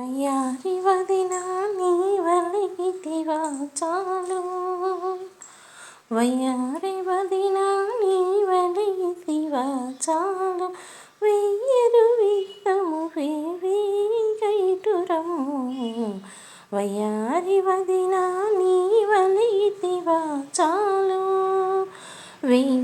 అయ్యారి వదిన నీ వలిగితివా చాలు. వయ్యారి వదిన నీ వలిగితివా చాలు. వెయ్యరు విత్తము వేవిగైటురము వయ్యారి వదిన నీ వలిగితివా చాలు. వెయ్యి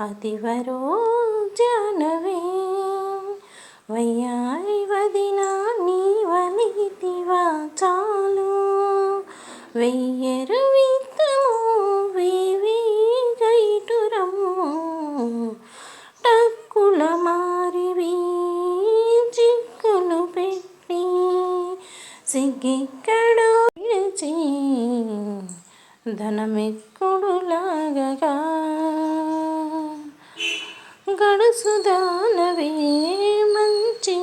అతివరో జానవే. వయ్యారి వదిన నీ వలిగితివా చాలు. వెయ్యరు విత్తము వేవి గైటురమ్ము టక్కుల మారివి చిక్కులు పెట్టి సిగ్గెక్కడో విడిచి ధనమెక్కుడు లాగగా గడుసుదానవే మంచి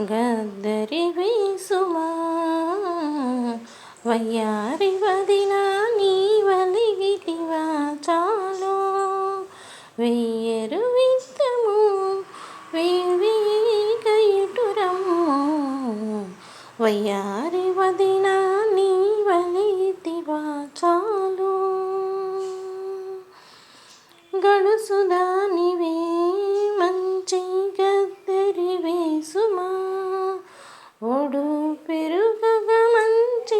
గద్దరి వేసుమా. వయ్యారి వదిన నీ వలిగితివా చాలు. వెయ్యరు విత్తము వేవి వయ్యారి వదినా తడుసుదానివే మంచి గద్దరి వేసుమా? ఒడు పెరుగగా మంచి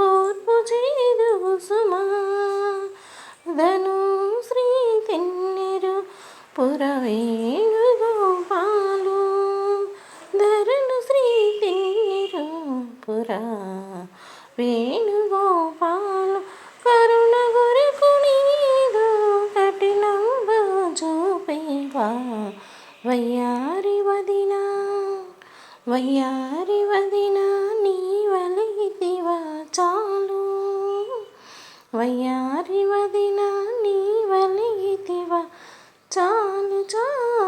ఓర్పు చేదువు సుమా ధను శ్రీ తిన్నెరు పురవేణు గోపాలు ధరను శ్రీ తిన్నెరు పురా వేణుగోపాలు వయ్యారి వదినా వయ్యారి వదినా నీ వలిగితివా చాలు. వయ్యారి వదినా నీ వలిగితివా చాలు చాలు.